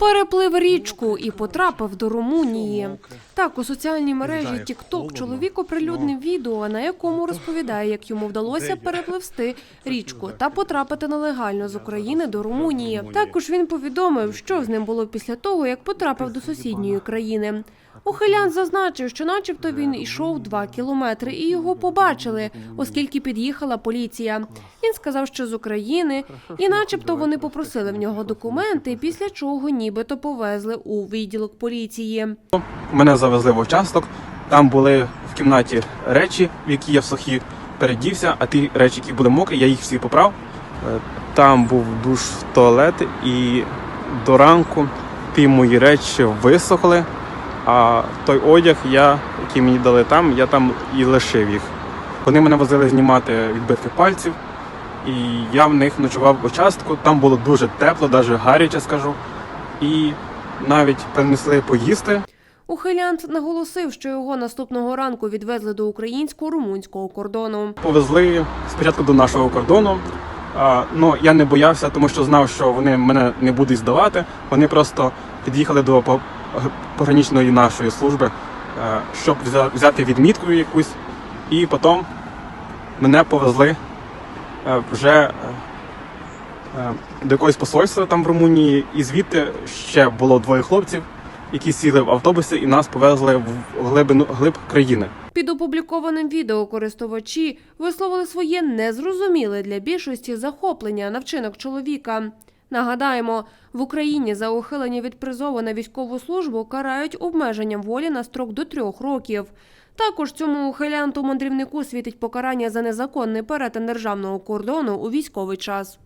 Переплив річку і потрапив до Румунії. Так, у соціальній мережі TikTok чоловік оприлюднив відео, на якому розповідає, як йому вдалося перепливсти річку та потрапити нелегально з України до Румунії. Також він повідомив, що з ним було після того, як потрапив до сусідньої країни. Ухилян зазначив, що начебто він йшов два кілометри і його побачили, оскільки під'їхала поліція. Він сказав, що з України, і начебто вони попросили в нього документи, після чого нібито повезли у відділок поліції. Мене завезли в участок. Там були в кімнаті речі, в які я в сухі передівся, а ті речі, які були мокрі, я їх всі поправ. Е, Там був душ, туалет, і до ранку ті мої речі висохли. А той одяг, я, який мені дали там, я там і лишив їх. Вони мене возили знімати відбитки пальців, і я в них ночував в участку. Там було дуже тепло, навіть гаряче скажу. І навіть принесли поїсти. Ухилянт наголосив, що його наступного ранку відвезли до українсько-румунського кордону. Повезли спочатку до нашого кордону. А, ну я не боявся, тому що знав, що вони мене не будуть здавати. Вони просто під'їхали до пограничної нашої служби, е, щоб взя- взяти відмітку якусь, і потім мене повезли е, вже е, до якогось посольства там в Румунії, і звідти ще було двоє хлопців, які сіли в автобуси і нас повезли в глибину глиб країни. Під опублікованим відео користувачі висловили своє незрозуміле для більшості захоплення на вчинок чоловіка. Нагадаємо, в Україні за ухилення від призову на військову службу карають обмеженням волі на строк до трьох років. Також цьому ухилянту мандрівнику світить покарання за незаконний перетин державного кордону у військовий час.